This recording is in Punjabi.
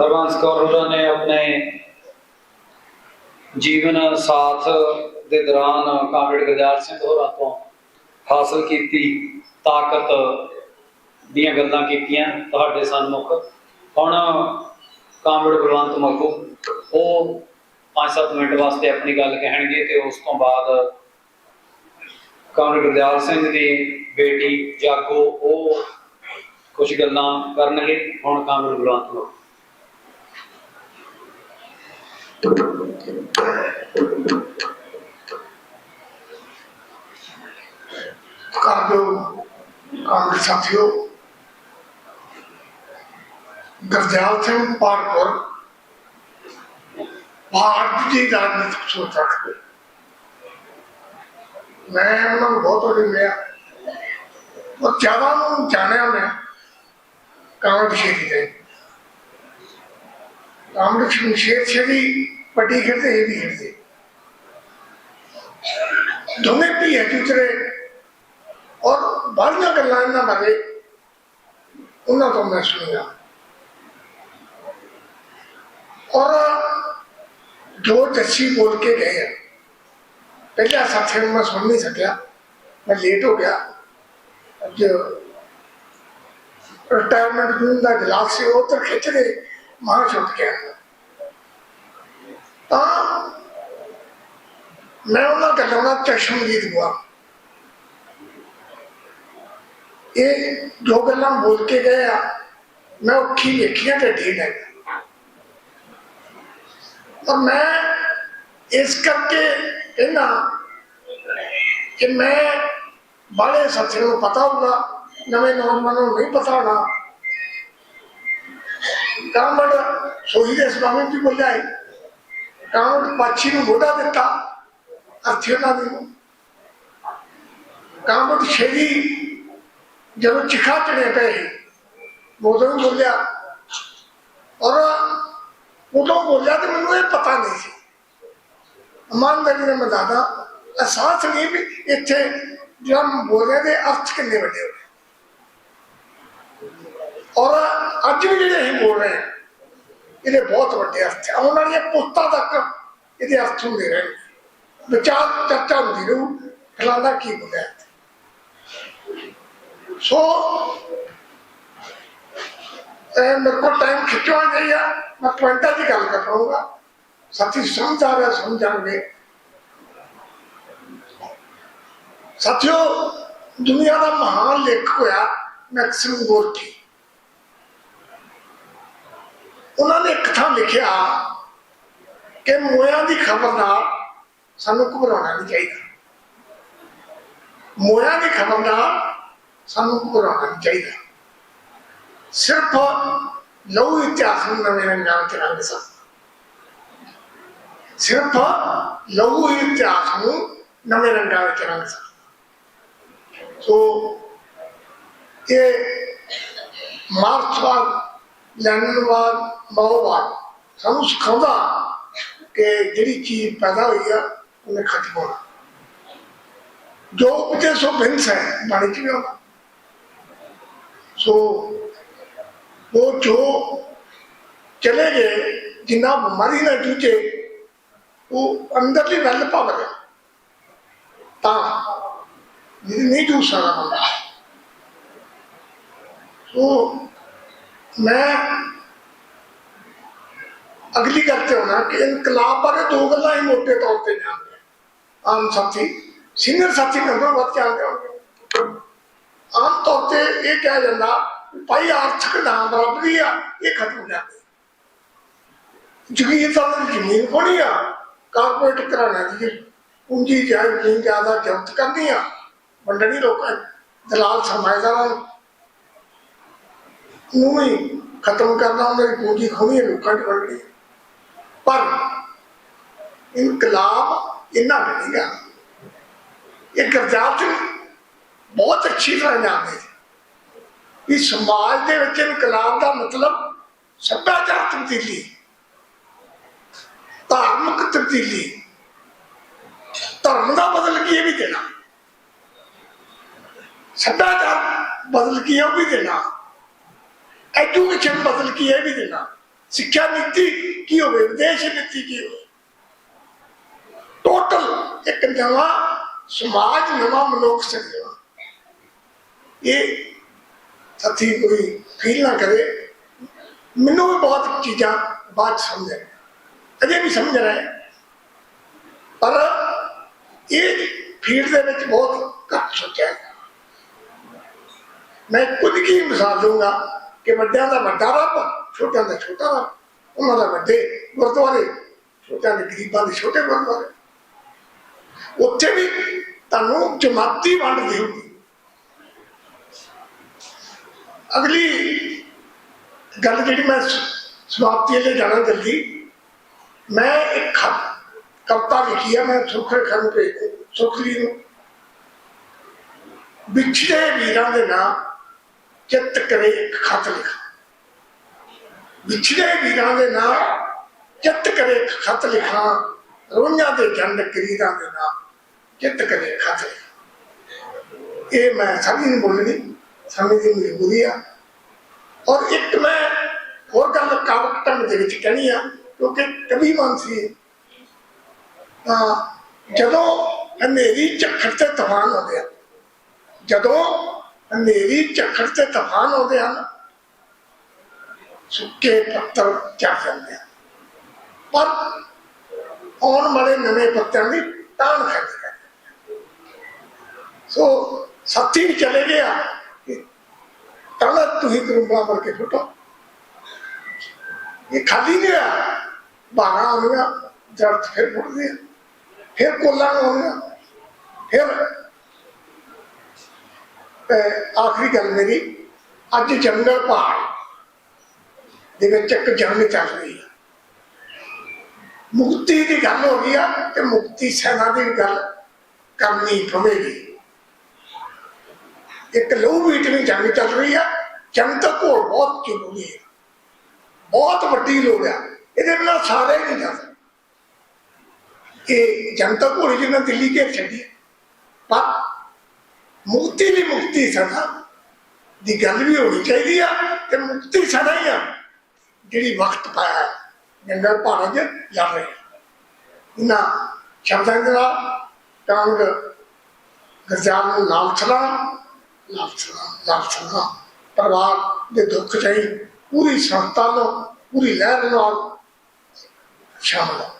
ਹਰਵੰਸ ਕੌਰ ਹੋਰਾਂ ਨੇ ਆਪਣੇ ਜੀਵਨ ਸਾਥ ਦੇ ਦੌਰਾਨ ਕਾਮਰੇਡ ਗੁਰਦਿਆਲ ਸਿੰਘ ਹੋਰਾਂ ਤੋਂ ਹਾਸਲ ਕੀਤੀ, ਤਾਕਤ ਦੀਆਂ ਗੱਲਾਂ ਕੀਤੀਆਂ ਤੁਹਾਡੇ ਸਨਮੁਖ। ਹੁਣ ਕਾਮਰੇਡ ਬਲਵੰਤ ਮੱਕੂ ਉਹ 5-7 ਮਿੰਟ ਵਾਸਤੇ ਆਪਣੀ ਗੱਲ ਕਹਿਣਗੇ ਤੇ ਉਸ ਤੋਂ ਬਾਅਦ ਕਾਮਰੇਡ ਗੁਰਦਿਆਲ ਸਿੰਘ ਦੀ ਬੇਟੀ ਜਾਗੋ ਉਹ ਕੁਝ ਗੱਲਾਂ ਕਰਨਗੇ। ਹੁਣ ਕਾਮਰੇਡ ਬਲਵੰਤ ਮੱਕੂ ਕਾਬੋ ਕਾਂਗਰਸ ਸਾਥੀਓ ਗਰਜਾਲ ਸਿੰਘ ਪਾਰਕਰ ਭਾਰਤ ਦੀ ਰਾਜਨੀਤਿਕ ਸੋਚ ਰੱਖਦੇ ਮੈਂ ਉਹਨਾਂ ਨੂੰ ਬਹੁਤ ਵੱਡੀ ਮਿਆ ਉਹ ਜ਼ਿਆਦਾ ਨੂੰ ਜਾਣਿਆ ਮੈਂ ਕਾਂਗਰਸ ਸ਼ੇਰੀ ਦੇ ਕਾਂਗਰਸ ਨੂੰ ਸ਼ੇਰ ਸ਼ੇਰੀ ਵੱਡੀ ਖੇਡਦੇ ਇਹ ਵੀ ਖੇਡਦੇ ਦੋਵੇਂ ਵੀ ਹੈ ਦੂਸਰੇ ਔਰ ਬਾਹਰੀਆਂ ਗੱਲਾਂ ਇਹਨਾਂ ਬਾਰੇ ਉਹਨਾਂ ਤੋਂ ਮੈਂ ਸੁਣਿਆ। ਔਰ ਜੋ ਜੱਸੀ ਬੋਲ ਕੇ ਗਏ ਆ। ਪਹਿਲਾ ਸਾਥੀ ਨੂੰ ਮੈਂ ਸੁਣ ਨਹੀਂ ਸਕਿਆ। ਮੈਂ ਲੇਟ ਹੋ ਗਿਆ। ਅੱਜ ਰਿਟਾਇਰਮੈਂਟ ਜੂਨ ਦਾ ਗਲਾਸ ਸੀ, ਉਹ ਤਾਂ ਖਿੱਚ ਕੇ ਮਾਂ ਛੁੱਟ ਗਿਆ ਤਾਂ ਮੈਂ ਉਹਨਾਂ ਗੱਲਾਂ ਦਾ ਚਸ਼ਮਦੀਦ ਹੁਆ ਇਹ ਜੋ ਗੱਲਾਂ ਬੋਲ ਕੇ ਗਏ ਆ ਮੈਂ ਅੱਖੀ ਵੇਖੀਆਂ ਤੇ ਢੀਡ ਹੈ ਔਰ ਮੈਂ ਇਸ ਕਰਕੇ ਕਹਿੰਦਾ ਕਿ ਮੈਂ ਬਾਲੇ ਸਾਥੀਆਂ ਨੂੰ ਪਤਾ ਹੋਊਗਾ ਨਵੇਂ ਨੌਜਵਾਨਾਂ ਨੂੰ ਨਹੀਂ ਪਤਾ ਹੋਣਾ ਕਾਮੜ ਸੋਹੀ ਦੇ ਸਵਾਮੀ ਵੀ ਬੋਲਿਆ ਪਾਛੀ ਨੂੰ ਮੋਢਾ ਦਿੱਤਾ, ਅਰਥੀ ਉਹਨਾਂ ਨੂੰ। ਕਾਮੜ ਸ਼ੇਰੀ ਜਦੋਂ ਚਿਖਾ ਚੜੇ ਪਏ ਉਦੋਂ ਵੀ ਬੋਲਿਆ, ਔਰ ਉਦੋਂ ਬੋਲਿਆ ਤੇ ਮੈਨੂੰ ਇਹ ਪਤਾ ਨਹੀਂ ਸੀ। ਇਮਾਨਦਾਰੀ ਨਾਲ ਮੈਂ ਦਾਦਾ ਅਹਿਸਾਸ ਨਹੀਂ ਵੀ ਇੱਥੇ ਜਿਹੜਾ ਬੋਲਿਆ ਦੇ ਅਰਥ ਕਿੰਨੇ ਵੱਡੇ ਹੋਏ। ਔਰ ਅੱਜ ਵੀ ਜਿਹੜੇ ਅਸੀਂ ਬੋਲ ਰਹੇ ਹਾਂ ਇਹਦੇ ਬਹੁਤ ਵੱਡੇ ਅਰਥ ਹੈ ਆਉਣ ਵਾਲੀਆਂ ਪੁੱਤਾਂ ਤੱਕ ਇਹਦੇ ਅਰਥ ਹੁੰਦੇ ਰਹਿਣ ਵਿਚਾਰ ਚਰਚਾ ਹੁੰਦੀ ਰਹੂ, ਫਲਾਣਾ ਕੀ ਬੋਲਿਆ ਸੋ, ਇਹ ਮੇਰੇ ਕੋਲ ਟਾਈਮ ਖਿੱਚਵਾ ਗਈ ਆ। ਮੈਂ ਪੁਆਇੰਟਾਂ ਦੀ ਗੱਲ ਕਰ ਪਾਉਂਗਾ ਸਾਥੀ, ਸਮਝ ਆ ਰਿਹਾ ਸਮਝਾਂਗੇ ਸਾਥੀਓ, ਦੁਨੀਆ ਦਾ ਮਹਾਨ ਲੇਖਕ ਹੋਇਆ ਮੈਕਸਿਮ ਗੋਰਕੀ ਉਹਨਾਂ ਨੇ ਇੱਕ ਥਾਂ ਲਿਖਿਆ ਕਿ ਮੋਇਆਂ ਦੀ ਖਬਰ ਨਾਲ ਸਾਨੂੰ ਘਬਰਾਉਣਾ ਨਹੀਂ ਚਾਹੀਦਾ। ਮੋਇਆਂ ਦੀ ਖਬਰ ਨਾਲ ਸਾਨੂੰ ਘਬਰਾਉਣਾ ਨਹੀਂ ਚਾਹੀਦਾ। ਸਿਰਫ ਲਹੂ ਇਤਿਹਾਸ ਨੂੰ ਨਵੇਂ ਰੰਗਾਂ ਵਿੱਚ ਰੰਗ ਸਾ ਸਿਰਫ ਲਹੂ ਇਤਿਹਾਸ ਨੂੰ ਨਵੇਂ ਰੰਗਾਂ ਵਿੱਚ ਰੰਗ ਸਾ ਸੋ ਇਹ ਮਾਰਕਸਵਾਦ ਲੈਨਨਵਾਦ ਮਾਓਵਾਦ ਸਾਨੂੰ ਸਿਖਾਉਂਦਾ ਕਿ ਜਿਹੜੀ ਚੀਜ਼ ਪੈਦਾ ਹੋਈ ਆ, ਉਹਨੇ ਖਤਮ ਹੋਣਾ ਜੋ ਉਪਜੇ ਸੋ ਬਿੰਸ ਹੈ, ਬਾਣੀ ਚ ਵੀ ਆਉਂਦਾ। ਸੋ ਉਹ ਜੋ ਚਲੇ ਗਏ, ਜਿੰਨਾ ਬਿਮਾਰੀ ਨਾਲ ਜੂਝੇ, ਉਹ ਅੰਦਰਲੀ ਵੱਲ ਭਵ ਤਾਂ ਨਹੀਂ ਜੂ ਸਕਦਾ ਬੰਦਾ। ਸੋ ਮੈਂ ਅਗਲੀ ਗੱਲ ਤੇ ਹੋਣਾ ਕਿ ਇਨਕਲਾਬ ਬਾਰੇ ਦੋ ਗੱਲਾਂ ਹੀ ਮੋٹے ਤੌਰ ਤੇ ਜਾਣਦੇ ਆਮ ਸਾਥੀ ਸੀਨੀਅਰ ਸਾਥੀ ਮੈਂਬਰ ਵੱਧ ਜਾਣਦੇ ਹੋਣਗੇ। ਆਮ ਤੌਰ ਤੇ ਇਹ ਕਿਹਾ ਜਾਂਦਾ ਭਾਈ ਆਰਥਿਕ ਨਾਮ ਬਰਾਬਰੀ ਆ, ਇਹ ਖਤਮ ਹੋ ਜਾਂਦੀ। ਜ਼ਮੀਨ ਤਾਂ ਜ਼ਮੀਨ ਕੋਣੀ ਆ ਕਾਰਪੋਰੇਟ ਘਰਾਣਾ ਦੀ ਪੂੰਜੀ ਜਾਇ ਜ਼ਮੀਨ ਜ਼ਿਆਦਾ ਜ਼ਬਤ ਕਰਨੀ ਆ, ਵੰਡਣੀ ਲੋਕਾਂ ਦਲਾਲ ਸਰਮਾਇਦਾਰਾਂ ਨੂੰ ਨੂੰ ਹੀ ਖਤਮ ਕਰਨਾ, ਉਹਨਾਂ ਦੀ ਪੂੰਜੀ ਖੋਣੀ ਲੋਕਾਂ ਦੀ ਵੰਡਣੀ ਪਰ ਇਨਕਲਾਬ ਇੰਨਾ ਨਹੀਂਗਾ ਇਹ ਗਰਜਾਤ ਬਹੁਤ ਅੱਛੀ ਤਰ੍ਹਾਂ ਜਾਣਦੇ ਸੀ ਸਮਾਜ ਦੇ ਵਿੱਚ ਇਨਕਲਾਬ ਦਾ ਮਤਲਬ ਸੱਭਿਆਚਾਰ ਤਬਦੀਲੀ, ਧਾਰਮਿਕ ਤਬਦੀਲੀ, ਧਰਮ ਦਾ ਬਦਲ ਕੀ ਇਹ ਵੀ ਦੇਣਾ, ਸੱਭਿਆਚਾਰ ਬਦਲ ਕੀ ਉਹ ਵੀ ਦੇਣਾ। ਐਜੂਕੇਸ਼ਨ ਬਦਲ ਕੀ ਇਹ ਵੀ ਦੇਣਾ ਸਿੱਖਿਆ ਨੀਤੀ ਕੀ ਹੋਵੇ ਵਿਦੇਸ਼ ਨੀਤੀ ਕੀ ਹੋਵੇ ਟੋਟਲ ਇੱਕ ਨਵਾਂ ਸਮਾਜ ਨਵਾਂ ਮਨੁੱਖ ਸਿਰਜਣਾ ਇਹ ਸਾਥੀ ਕੋਈ ਫੀਲ ਨਾ ਕਰੇ ਮੈਨੂੰ ਵੀ ਬਹੁਤ ਚੀਜ਼ਾਂ ਬਾਅਦ 'ਚ ਸਮਝ ਆਈਆਂ ਅਜੇ ਵੀ ਸਮਝ ਰਿਹਾ ਹੈ। ਪਰ ਇਹ ਫੀਲਡ ਦੇ ਵਿੱਚ ਬਹੁਤ ਘੱਟ ਸੋਚਿਆ ਗਿਆ ਮੈਂ ਕੁਝ ਕੀ ਮਿਸਾਲ ਦੂੰਗਾ ਕਿ ਵੱਡਿਆਂ ਦਾ ਵੱਡਾ ਰੱਬ, ਛੋਟਿਆਂ ਦਾ ਛੋਟਾ ਰੱਬ। ਉਹਨਾਂ ਦਾ ਵੱਡੇ ਗੁਰਦੁਆਰੇ, ਛੋਟਿਆਂ ਦੇ ਗਰੀਬਾਂ ਦੇ ਛੋਟੇ ਗੁਰਦੁਆਰੇ। ਉੱਥੇ ਵੀ ਤੁਹਾਨੂੰ ਜਮਾਤੀ ਵੰਡ ਦੇਊਗੀ ਅਗਲੀ ਗੱਲ ਜਿਹੜੀ ਮੈਂ ਸਮਾਪਤੀ ਤੇ ਜਾਣਾ ਜਲਦੀ। ਮੈਂ ਇੱਕ ਖ- ਕਵਿਤਾ ਲਿਖੀ ਹੈ ਮੈਂ ਸੁਖਰ ਖਾਨ ਭੇਜ ਸੁਖਲੀ ਨੂੰ। ਵਿਛੜੇ ਵੀਰਾਂ ਦੇ ਨਾਮ ਚਿੱਤ ਕਰੇ, ਇੱਕ ਖਤ ਲਿਖ। ਵਿਛੜੇ ਵੀਰਾਂ ਦੇ ਨਾਮ ਚਿੱਤ ਕਰੇ, ਇੱਕ ਖਤ ਲਿਖਾਂ। ਰੋਈਆਂ ਦੇ ਜੰਡ ਕਰੀਰਾਂ ਦੇ ਨਾਮ ਚਿੱਤ ਕਰੇ ਖਤ ਲਿਖਾਂ। ਇਹ ਮੈਂ ਸਮਝ ਨਹੀਂ ਬੋਲਣੀ, ਸਮਝ ਦੀ ਮਜਬੂਰੀ ਆ। ਔਰ ਇੱਕ ਮੈਂ ਹੋਰ ਗੱਲ ਕਾਵਕ ਢੰਗ ਦੇ ਵਿੱਚ ਕਹਿਣੀ ਆ, ਕਿਉਂਕਿ ਕਵੀ ਮਨ ਸੀ। ਤਾਂ ਜਦੋਂ ਹਨੇਰੀ ਝੱਖੜ ਤੇ ਤੂਫਾਨ ਆਉਂਦੇ ਆ, ਜਦੋਂ ਹਨੇਰੀ ਝੱਖੜ ਤੇ ਤੂਫਾਨ ਆਉਂਦੇ ਹਨ। ਸੁੱਕੇ ਪੱਤਰ ਝੜ ਜਾਂਦੇ ਪਰ ਆਉਣ ਵਾਲੇ ਨਵੇਂ ਪੱਤਿਆਂ ਦੀ ਤਾਣ ਖੱਜ ਕਰ ਸੋ ਸਾਥੀ ਵੀ ਚਲੇ ਗਿਆ ਤਾਂ ਤੁਸੀਂ ਕਰੂੰਗਾ ਮਰ ਕੇ ਫੁੱਟੋ ਇਹ ਖਾਲੀ ਨਹੀਂ ਆ। ਹੋ ਗਿਆ ਜੜ ਫਿਰ ਮੁੜਦੇ ਆ ਫਿਰ ਕੋਲਾਂ ਆਉਂਗਾ ਫਿਰ ਆਖਰੀ ਗੱਲ ਮੇਰੀ, ਅੱਜ ਜੰਗਲ ਪਹਾੜ ਦੇ ਵਿੱਚ ਇੱਕ ਜੰਗ ਚੱਲ ਰਹੀ ਹੈ ਮੁਕਤੀ ਦੀ ਗੱਲ ਹੋ ਗਈ ਆ ਤੇ ਮੁਕਤੀ ਸੈਨਾ ਦੀ ਗੱਲ ਕਰਨੀ ਪਵੇਗੀ। ਇੱਕ ਲਹੂ ਮੀਟਿੰਗ ਜੰਗ ਚੱਲ ਰਹੀ ਆ ਜਨਤਕ ਘੋਲ ਬਹੁਤ ਜ਼ਰੂਰੀ ਹੈ ਬਹੁਤ ਵੱਡੀ ਲੋੜ ਆ, ਇਹਦੇ ਬਿਨਾਂ ਸਾਰੇ ਨਹੀਂ ਜਾ ਸਕਦੇ। ਇਹ ਜਨਤਕ ਘੋਲ ਜਿਹਨਾਂ ਦਿੱਲੀ ਘੇਰ ਛੱਡੀ ਪਰ ਮੁਕਤੀ ਦੀ ਮੁਕਤੀ ਸਦਾ ਦੀ ਗੱਲ ਵੀ ਹੋਣੀ ਚਾਹੀਦੀ ਆ ਤੇ ਮੁਕਤੀ ਸਦਾ ਹੀ ਆ। ਜਿਹੜੀ ਵਕਤ ਪਾਇਆ ਜੰਗਲ ਭਾਰਤ ਚ ਲੜ ਰਹੀ ਇਹਨਾਂ ਸ਼ਬਦਾਂ ਦੇ ਨਾਲ ਟਾਂਗ ਗਰਜਾਨ ਨੂੰ ਨਾਲ ਚਲਾ ਨਾਲ ਚਲਾ ਨਾਲ ਚਲਾ ਪਰਿਵਾਰ ਦੇ ਦੁੱਖ ਚਾਹੀ ਪੂਰੀ ਸੰਸਥਾ ਨੂੰ, ਪੂਰੀ ਲਹਿਰ ਨਾਲ ਸ਼ਾਮਲ ਹੋ